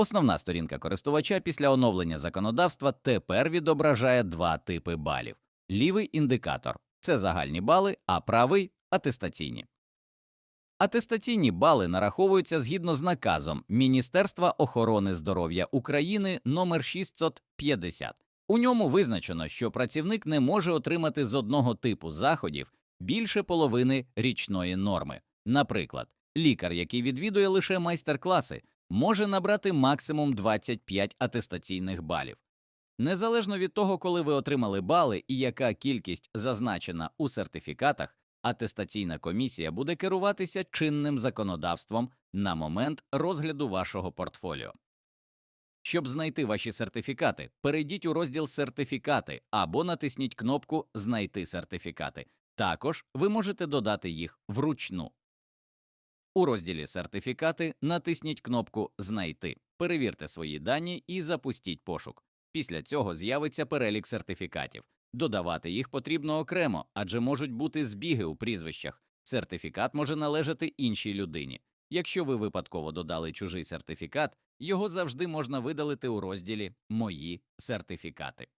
Основна сторінка користувача після оновлення законодавства тепер відображає два типи балів. Лівий індикатор це загальні бали, а правий атестаційні. Атестаційні бали нараховуються згідно з наказом Міністерства охорони здоров'я України номер 650. У ньому визначено, що працівник не може отримати з одного типу заходів більше половини річної норми. Наприклад, лікар, який відвідує лише майстер-класи, може набрати максимум 25 атестаційних балів. Незалежно від того, коли ви отримали бали і яка кількість зазначена у сертифікатах, атестаційна комісія буде керуватися чинним законодавством на момент розгляду вашого портфоліо. Щоб знайти ваші сертифікати, перейдіть у розділ Сертифікати або натисніть кнопку Знайти сертифікати. Також ви можете додати їх вручну. У розділі Сертифікати натисніть кнопку Знайти, перевірте свої дані і запустіть пошук. Після цього з'явиться перелік сертифікатів. Додавати їх потрібно окремо, адже можуть бути збіги у прізвищах. Сертифікат може належати іншій людині. Якщо ви випадково додали чужий сертифікат, його завжди можна видалити у розділі Мої сертифікати.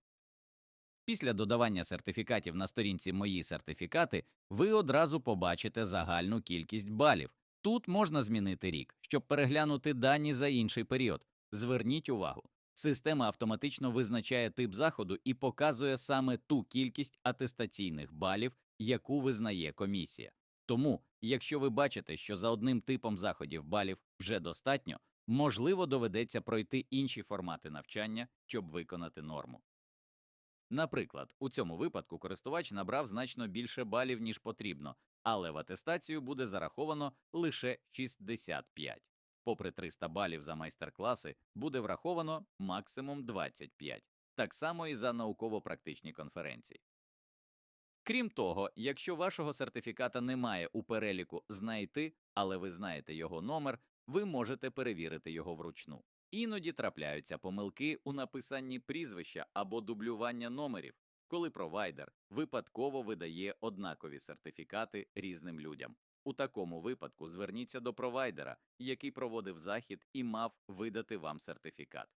Після додавання сертифікатів на сторінці Мої сертифікати ви одразу побачите загальну кількість балів. Тут можна змінити рік, щоб переглянути дані за інший період. Зверніть увагу, система автоматично визначає тип заходу і показує саме ту кількість атестаційних балів, яку визнає комісія. Тому, якщо ви бачите, що за одним типом заходів балів вже достатньо, можливо, доведеться пройти інші формати навчання, щоб виконати норму. Наприклад, у цьому випадку користувач набрав значно більше балів, ніж потрібно, але в атестацію буде зараховано лише 65. Попри 300 балів за майстер-класи, буде враховано максимум 25. Так само і за науково-практичні конференції. Крім того, якщо вашого сертифіката немає у переліку знайти, але ви знаєте його номер, ви можете перевірити його вручну. Іноді трапляються помилки у написанні прізвища або дублювання номерів, коли провайдер випадково видає однакові сертифікати різним людям. У такому випадку зверніться до провайдера, який проводив захід і мав видати вам сертифікат.